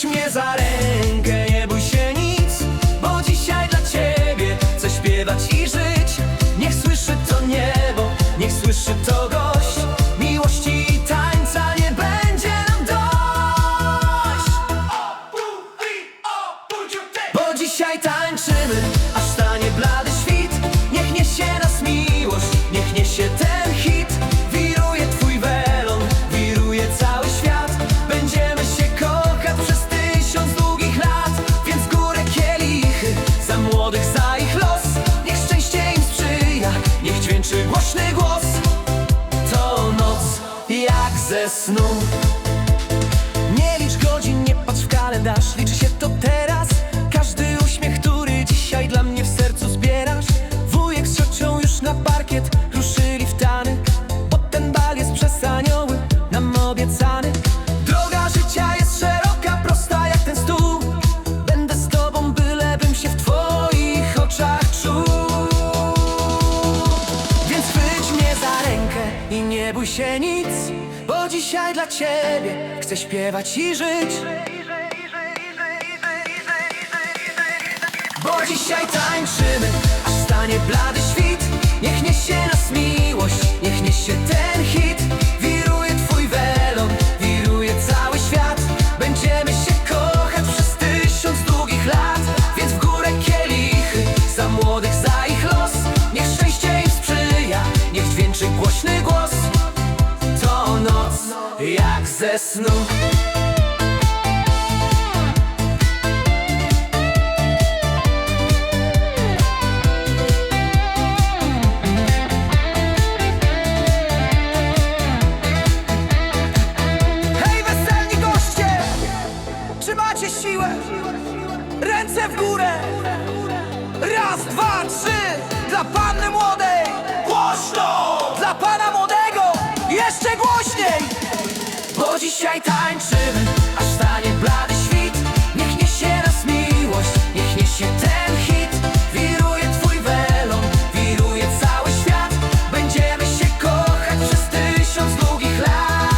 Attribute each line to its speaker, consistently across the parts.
Speaker 1: Chwyć mnie za rękę, nie bój się nic Bo dzisiaj dla ciebie chcę śpiewać i żyć. Niech słyszy to niebo, niech słyszy to gość. Miłości i tańca nie będzie nam dość. Bo dzisiaj tańczymy, aż stanie blady świt. Niech niesie nas miłość, niech niesie ten snu. Nie licz godzin, nie patrz w kalendarz Liczy się to teraz. Każdy uśmiech, który dzisiaj dla mnie w sercu zbierasz. Wujek z ciocią już na parkiet Ruszyli w tany. Bo ten bal jest przez anioły Nam obiecany. Droga życia jest szeroka, prosta jak ten stół. Będę z tobą, bylebym się w twoich oczach czuł. Więc chwyć mnie za rękę i nie bój się nic Bo dzisiaj dla ciebie chcę śpiewać i żyć. Bo dzisiaj tańczymy, aż stanie blady świt. Niech niesie nas miłość, niech niesie ten jak ze snu Hej, weselni goście! Czy macie siłę? Ręce w górę! Raz, dwa, trzy! Dla panny dzisiaj tańczymy, aż stanie blady świt. Niech niesie nas miłość, niech niesie ten hit. Wiruje twój welon, wiruje cały świat. Będziemy się kochać przez tysiąc długich lat.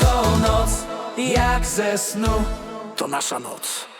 Speaker 1: To noc, jak ze snu. To nasza noc